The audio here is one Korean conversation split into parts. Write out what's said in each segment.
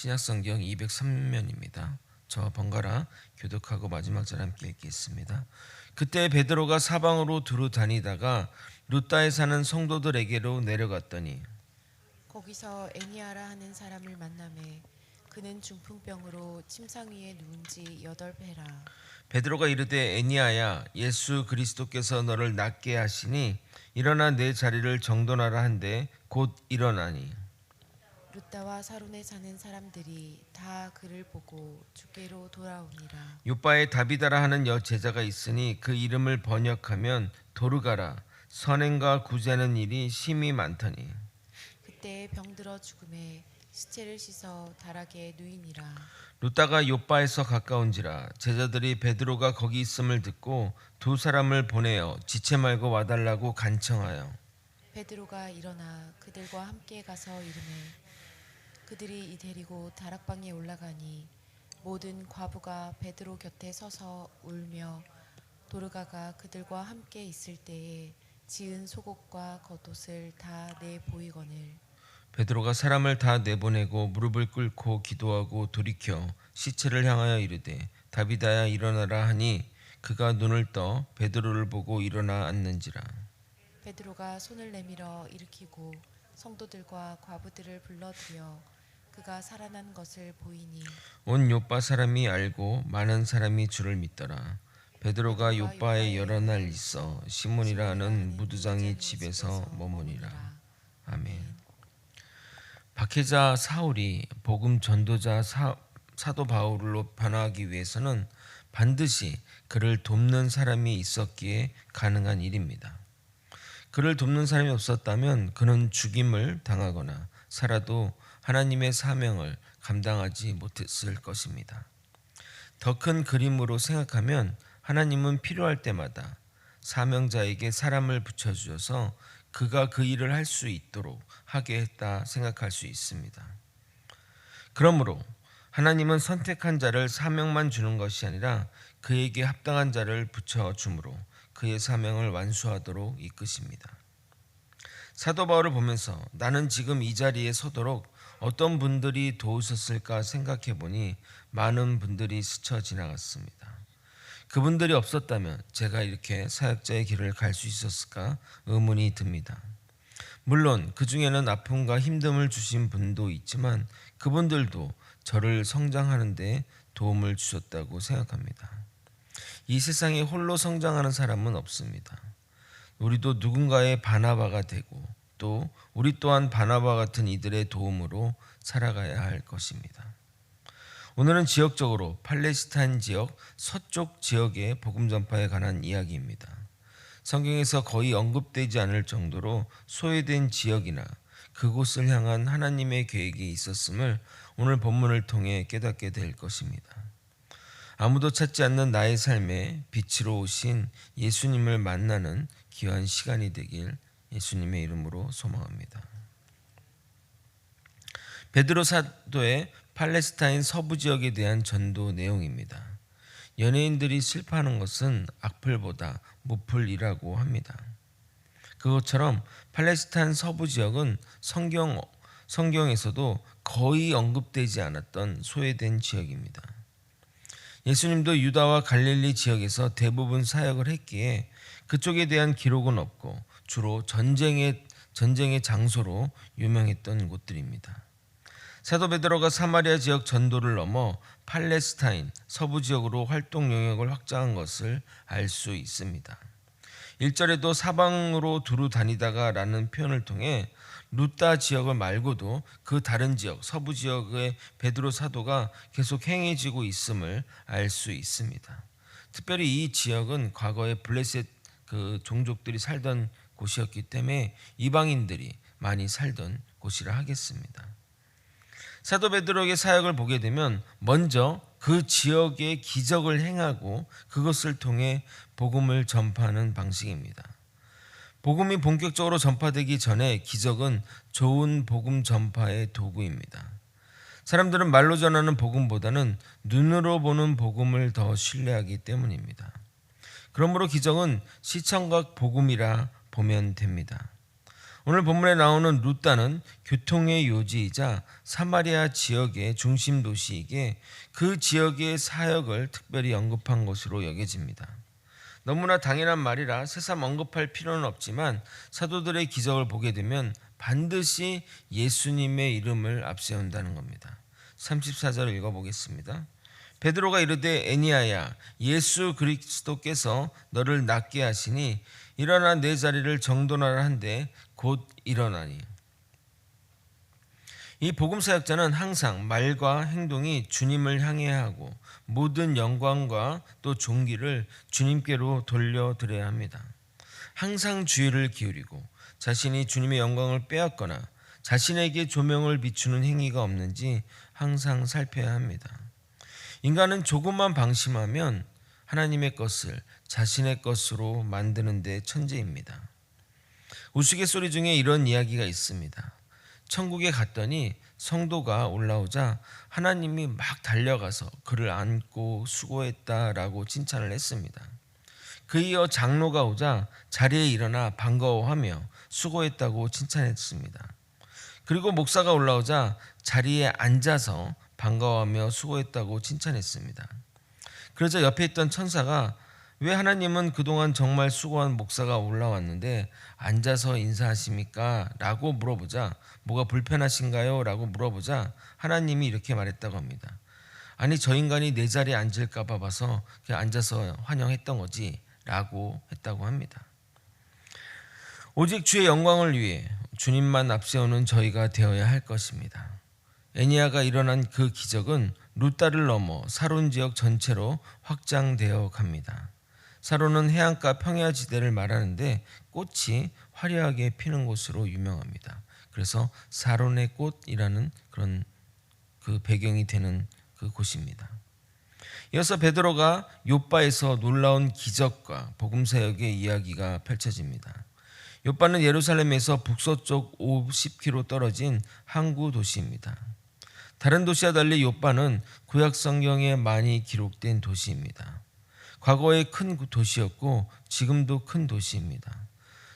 신약성경 203면입니다. 저 번갈아 교독하고 마지막 절 함께 읽겠습니다. 그때 베드로가 사방으로 두루 다니다가 루따에 사는 성도들에게로 내려갔더니 거기서 애니아라 하는 사람을 만남에 그는 중풍병으로 침상 위에 누운 지 여덟 해라. 베드로가 이르되 애니아야 예수 그리스도께서 너를 낫게 하시니 일어나 내 자리를 정돈하라 한데 곧 일어나니 루따와 사론에 사는 사람들이 다 그를 보고 주께로 돌아오니라. 요바에 다비다라 하는 여 제자가 있으니 그 이름을 번역하면 도르가라 선행과 구제하는 일이 심히 많더니 그때 병들어 죽음에 시체를 씻어 다락에 누이니라. 루다가 요바에서 가까운지라 제자들이 베드로가 거기 있음을 듣고 두 사람을 보내어 지체 말고 와달라고 간청하여 베드로가 일어나 그들과 함께 가서 이르매 그들이 이 데리고 다락방에 올라가니 모든 과부가 베드로 곁에 서서 울며 도르가가 그들과 함께 있을 때에 지은 속옷과 겉옷을 다 내 보이거늘. 베드로가 사람을 다 내보내고 무릎을 꿇고 기도하고 돌이켜 시체를 향하여 이르되 다비다야 일어나라 하니 그가 눈을 떠 베드로를 보고 일어나 앉는지라. 베드로가 손을 내밀어 일으키고 성도들과 과부들을 불러들여 그가 살아난 것을 보이니 온 요바 사람이 알고 많은 사람이 주를 믿더라. 베드로가 요바에 여러 날 있어 시몬이라 하는 무두장이 집에서 머무니라. 아멘. 박해자 사울이 복음 전도자 사, 사도 바울로 변화하기 위해서는 반드시 그를 돕는 사람이 있었기에 가능한 일입니다. 그를 돕는 사람이 없었다면 그는 죽임을 당하거나 살아도 하나님의 사명을 감당하지 못했을 것입니다. 더 큰 그림으로 생각하면 하나님은 필요할 때마다 사명자에게 사람을 붙여주셔서 그가 그 일을 할 수 있도록 하게 했다 생각할 수 있습니다. 그러므로 하나님은 선택한 자를 사명만 주는 것이 아니라 그에게 합당한 자를 붙여 주므로 그의 사명을 완수하도록 이끄십니다. 사도 바울을 보면서 나는 지금 이 자리에 서도록 어떤 분들이 도우셨을까 생각해 보니 많은 분들이 스쳐 지나갔습니다. 그분들이 없었다면 제가 이렇게 사역자의 길을 갈 수 있었을까 의문이 듭니다. 물론 그 중에는 아픔과 힘듦을 주신 분도 있지만 그분들도 저를 성장하는데 도움을 주셨다고 생각합니다. 이 세상에 홀로 성장하는 사람은 없습니다. 우리도 누군가의 바나바가 되고 또 우리 또한 바나바 같은 이들의 도움으로 살아가야 할 것입니다. 오늘은 지역적으로 팔레스타인 지역 서쪽 지역의 복음 전파에 관한 이야기입니다. 성경에서 거의 언급되지 않을 정도로 소외된 지역이나 그곳을 향한 하나님의 계획이 있었음을 오늘 본문을 통해 깨닫게 될 것입니다. 아무도 찾지 않는 나의 삶에 빛으로 오신 예수님을 만나는 귀한 시간이 되길 예수님의 이름으로 소망합니다. 베드로 사도의 팔레스타인 서부 지역에 대한 전도 내용입니다. 연예인들이 슬퍼하는 것은 악플보다 무플이라고 합니다. 그것처럼 팔레스타인 서부 지역은 성경 성경에서도 거의 언급되지 않았던 소외된 지역입니다. 예수님도 유다와 갈릴리 지역에서 대부분 사역을 했기에 그쪽에 대한 기록은 없고 주로 전쟁의 전쟁의 장소로 유명했던 곳들입니다. 사도 베드로가 사마리아 지역 전도를 넘어 팔레스타인 서부 지역으로 활동 영역을 확장한 것을 알 수 있습니다. 1절에도 사방으로 두루 다니다가라는 표현을 통해 루따 지역을 말고도 그 다른 지역 서부 지역의 베드로 사도가 계속 행해지고 있음을 알 수 있습니다. 특별히 이 지역은 과거에 블레셋 그 종족들이 살던 곳이었기 때문에 이방인들이 많이 살던 곳이라 하겠습니다. 사도 베드로의 사역을 보게 되면 먼저 그 지역에 기적을 행하고 그것을 통해 복음을 전파하는 방식입니다. 복음이 본격적으로 전파되기 전에 기적은 좋은 복음 전파의 도구입니다. 사람들은 말로 전하는 복음보다는 눈으로 보는 복음을 더 신뢰하기 때문입니다. 그러므로 기적은 시청각 복음이라 보면 됩니다. 오늘 본문에 나오는 루따는 교통의 요지이자 사마리아 지역의 중심 도시이기에 그 지역의 사역을 특별히 언급한 것으로 여겨집니다. 너무나 당연한 말이라 새삼 언급할 필요는 없지만 사도들의 기적을 보게 되면 반드시 예수님의 이름을 앞세운다는 겁니다. 34절을 읽어보겠습니다. 베드로가 이르되 애니아야 예수 그리스도께서 너를 낫게 하시니 일어나 내 자리를 정돈하라 한데 곧 일어나니 이 복음 사역자는 항상 말과 행동이 주님을 향해야 하고 모든 영광과 또 존귀를 주님께로 돌려드려야 합니다. 항상 주의를 기울이고 자신이 주님의 영광을 빼앗거나 자신에게 조명을 비추는 행위가 없는지 항상 살펴야 합니다. 인간은 조금만 방심하면 하나님의 것을 자신의 것으로 만드는 데 천재입니다. 우스갯소리 중에 이런 이야기가 있습니다. 천국에 갔더니 성도가 올라오자 하나님이 막 달려가서 그를 안고 수고했다라고 칭찬을 했습니다. 그 이어 장로가 오자 자리에 일어나 반가워하며 수고했다고 칭찬했습니다. 그리고 목사가 올라오자 자리에 앉아서 반가워하며 수고했다고 칭찬했습니다. 그러자 옆에 있던 천사가 왜 하나님은 그동안 정말 수고한 목사가 올라왔는데 앉아서 인사하십니까? 라고 물어보자 뭐가 불편하신가요? 라고 물어보자 하나님이 이렇게 말했다고 합니다. 아니 저 인간이 내 자리에 앉을까 봐 봐서 그냥 앉아서 환영했던 거지 라고 했다고 합니다. 오직 주의 영광을 위해 주님만 앞세우는 저희가 되어야 할 것입니다. 애니아가 일어난 그 기적은 루따를 넘어 사론 지역 전체로 확장되어 갑니다. 사론은 해안가 평야 지대를 말하는데 꽃이 화려하게 피는 곳으로 유명합니다. 그래서 사론의 꽃이라는 그런 그 배경이 되는 그 곳입니다. 이어서 베드로가 요바에서 놀라운 기적과 복음 사역의 이야기가 펼쳐집니다. 요바는 예루살렘에서 북서쪽 50km 떨어진 항구 도시입니다. 다른 도시와 달리 요바는 구약 성경에 많이 기록된 도시입니다. 과거에 큰 도시였고 지금도 큰 도시입니다.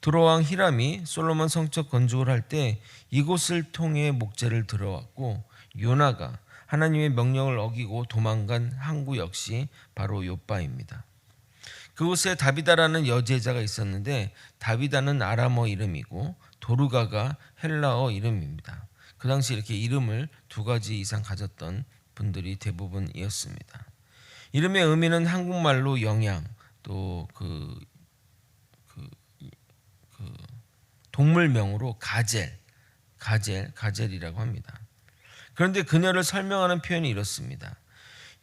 두로왕 히람이 솔로몬 성적 건축을 할 때 이곳을 통해 목재를 들어왔고 요나가 하나님의 명령을 어기고 도망간 항구 역시 바로 요바입니다. 그곳에 다비다라는 여제자가 있었는데 다비다는 아람어 이름이고 도르가가 헬라어 이름입니다. 그 당시 이렇게 이름을 두 가지 이상 가졌던 분들이 대부분이었습니다. 이름의 의미는 한국말로 영양 또그 그, 그 동물명으로 가젤 가젤 가젤이라고 합니다. 그런데 그녀를 설명하는 표현이 이렇습니다.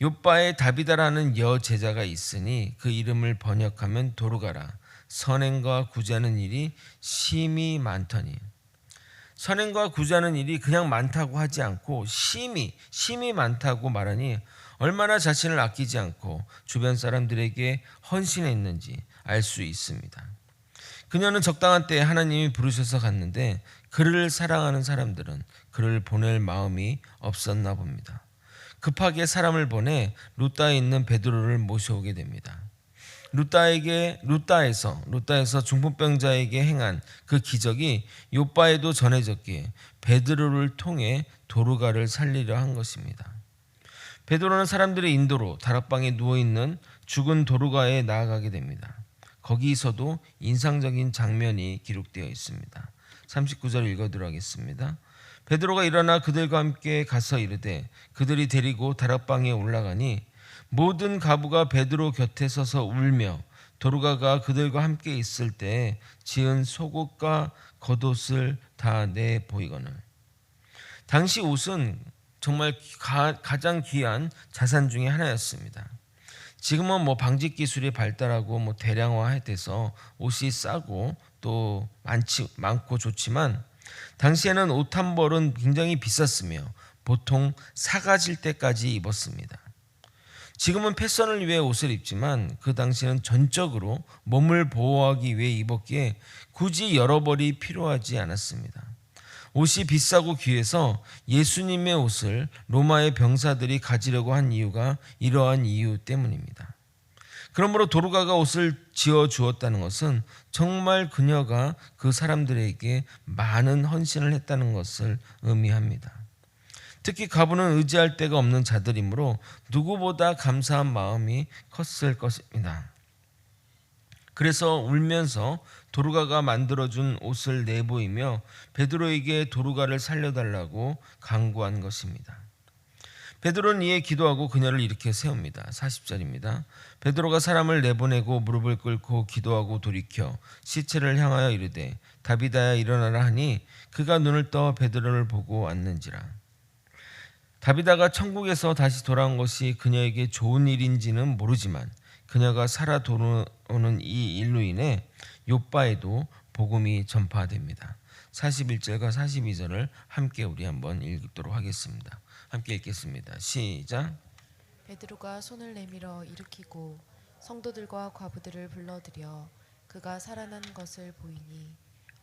요바에 다비다라는 여 제자가 있으니 그 이름을 번역하면 도르가라 선행과 구제하는 일이 심히 많더니 선행과 구제하는 일이 그냥 많다고 하지 않고 심히 심히 많다고 말하니 얼마나 자신을 아끼지 않고 주변 사람들에게 헌신했는지 알 수 있습니다. 그녀는 적당한 때에 하나님이 부르셔서 갔는데 그를 사랑하는 사람들은 그를 보낼 마음이 없었나 봅니다. 급하게 사람을 보내 루따에 있는 베드로를 모셔오게 됩니다. 루따에게 루따에서 루따에서 중풍병자에게 행한 그 기적이 요바에도 전해졌기에 베드로를 통해 도르가를 살리려 한 것입니다. 베드로는 사람들의 인도로 다락방에 누워 있는 죽은 도르가에 나아가게 됩니다. 거기서도 인상적인 장면이 기록되어 있습니다. 39절 읽어드려 하겠습니다. 베드로가 일어나 그들과 함께 가서 이르되 그들이 데리고 다락방에 올라가니 모든 가부가 베드로 곁에 서서 울며 도르가가 그들과 함께 있을 때 지은 속옷과 겉옷을 다 내 보이거늘 당시 옷은 정말 가, 가장 귀한 자산 중의 하나였습니다. 지금은 뭐 방직 기술이 발달하고 뭐 대량화돼서 옷이 싸고 또 많지 많고 좋지만 당시에는 옷 한 벌은 굉장히 비쌌으며 보통 사가질 때까지 입었습니다. 지금은 패션을 위해 옷을 입지만 그 당시에는 전적으로 몸을 보호하기 위해 입었기에 굳이 여러 벌이 필요하지 않았습니다. 옷이 비싸고 귀해서 예수님의 옷을 로마의 병사들이 가지려고 한 이유가 이러한 이유 때문입니다. 그러므로 도르가가 옷을 지어 주었다는 것은 정말 그녀가 그 사람들에게 많은 헌신을 했다는 것을 의미합니다. 특히 가부는 의지할 데가 없는 자들이므로 누구보다 감사한 마음이 컸을 것입니다. 그래서 울면서 도르가가 만들어준 옷을 내보이며 베드로에게 도르가를 살려달라고 강구한 것입니다. 베드로는 이에 기도하고 그녀를 일으켜 세웁니다. 40절입니다. 베드로가 사람을 내보내고 무릎을 꿇고 기도하고 돌이켜 시체를 향하여 이르되 다비다야 일어나라 하니 그가 눈을 떠 베드로를 보고 앉는지라. 다비다가 천국에서 다시 돌아온 것이 그녀에게 좋은 일인지는 모르지만 그녀가 살아 돌아오는 이 일로 인해 요바에도 복음이 전파됩니다. 41절과 42절을 함께 우리 한번 읽도록 하겠습니다. 함께 읽겠습니다. 시작. 베드로가 손을 내밀어 일으키고 성도들과 과부들을 불러들여 그가 살아난 것을 보이니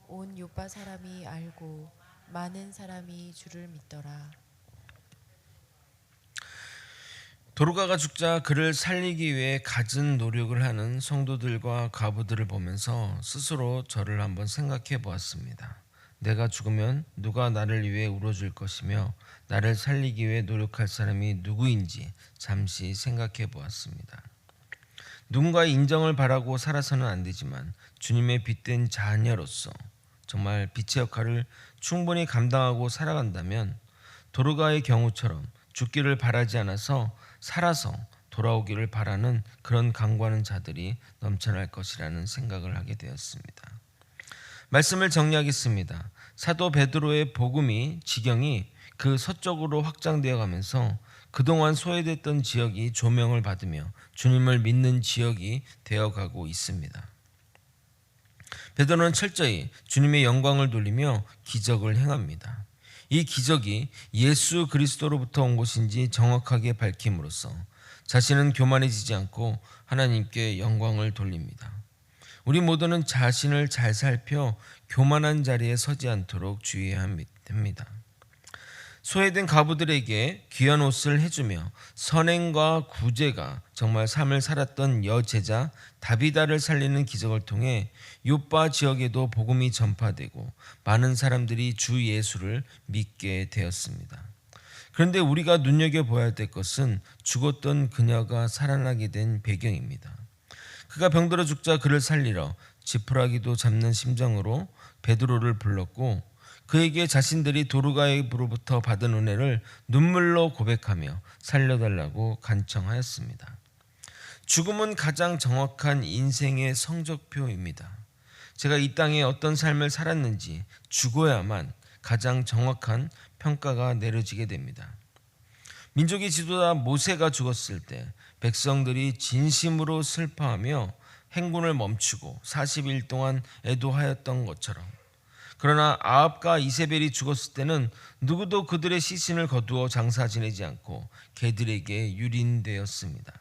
온 요파 사람이 알고 많은 사람이 주를 믿더라. 도르가가 죽자 그를 살리기 위해 갖은 노력을 하는 성도들과 과부들을 보면서 스스로 저를 한번 생각해 보았습니다. 내가 죽으면 누가 나를 위해 울어줄 것이며 나를 살리기 위해 노력할 사람이 누구인지 잠시 생각해 보았습니다. 누군가의 인정을 바라고 살아서는 안 되지만 주님의 빛된 자녀로서 정말 빛의 역할을 충분히 감당하고 살아간다면 도르가의 경우처럼 죽기를 바라지 않아서 살아서 돌아오기를 바라는 그런 강구하는 자들이 넘쳐날 것이라는 생각을 하게 되었습니다. 말씀을 정리하겠습니다. 사도 베드로의 복음이 지경이 그 서쪽으로 확장되어 가면서 그동안 소외됐던 지역이 조명을 받으며 주님을 믿는 지역이 되어 가고 있습니다. 베드로는 철저히 주님의 영광을 돌리며 기적을 행합니다. 이 기적이 예수 그리스도로부터 온 것인지 정확하게 밝힘으로써 자신은 교만해지지 않고 하나님께 영광을 돌립니다. 우리 모두는 자신을 잘 살펴 교만한 자리에 서지 않도록 주의해야 합니다. 소외된 가부들에게 귀한 옷을 해주며 선행과 구제가 정말 삶을 살았던 여제자 다비다를 살리는 기적을 통해 요빠 지역에도 복음이 전파되고 많은 사람들이 주 예수를 믿게 되었습니다. 그런데 우리가 눈여겨 보아야 될 것은 죽었던 그녀가 살아나게 된 배경입니다. 그가 병들어 죽자 그를 살리러 지푸라기도 잡는 심정으로 베드로를 불렀고 그에게 자신들이 도르가에부로부터 받은 은혜를 눈물로 고백하며 살려달라고 간청하였습니다. 죽음은 가장 정확한 인생의 성적표입니다. 제가 이 땅에 어떤 삶을 살았는지 죽어야만 가장 정확한 평가가 내려지게 됩니다. 민족의 지도자 모세가 죽었을 때 백성들이 진심으로 슬퍼하며 행군을 멈추고 40일 동안 애도하였던 것처럼 그러나 아합과 이세벨이 죽었을 때는 누구도 그들의 시신을 거두어 장사 지내지 않고 개들에게 유린되었습니다.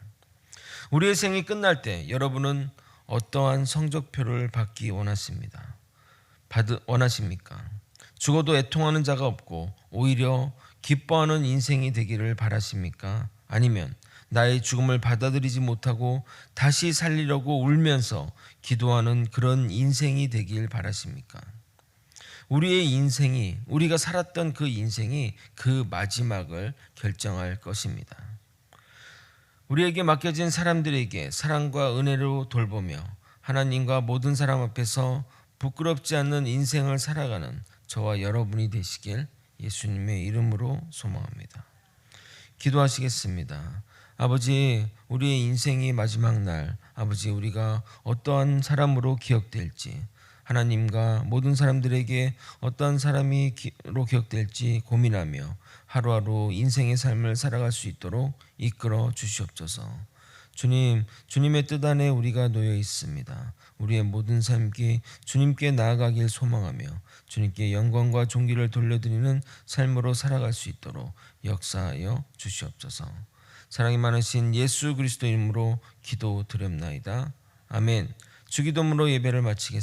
우리의 생이 끝날 때 여러분은 어떠한 성적표를 받기 원하십니다. 받 원하십니까? 죽어도 애통하는 자가 없고 오히려 기뻐하는 인생이 되기를 바라십니까? 아니면 나의 죽음을 받아들이지 못하고 다시 살리려고 울면서 기도하는 그런 인생이 되길 바라십니까? 우리의 인생이 우리가 살았던 그 인생이 그 마지막을 결정할 것입니다. 우리에게 맡겨진 사람들에게 사랑과 은혜로 돌보며 하나님과 모든 사람 앞에서 부끄럽지 않는 인생을 살아가는 저와 여러분이 되시길 예수님의 이름으로 소망합니다. 기도하시겠습니다. 아버지, 우리의 인생이 마지막 날, 아버지, 우리가 어떠한 사람으로 기억될지, 하나님과 모든 사람들에게 어떠한 사람이로 기억될지 고민하며 하루하루 인생의 삶을 살아갈 수 있도록 이끌어 주시옵소서. 주님, 주님의 뜻 안에 우리가 놓여 있습니다. 우리의 모든 삶기 주님께 나아가길 소망하며 주님께 영광과 존귀를 돌려드리는 삶으로 살아갈 수 있도록 역사하여 주시옵소서. 사랑이 많으신 예수 그리스도 이름으로 기도 드렸나이다. 아멘. 주기도문으로 예배를 마치겠습니다.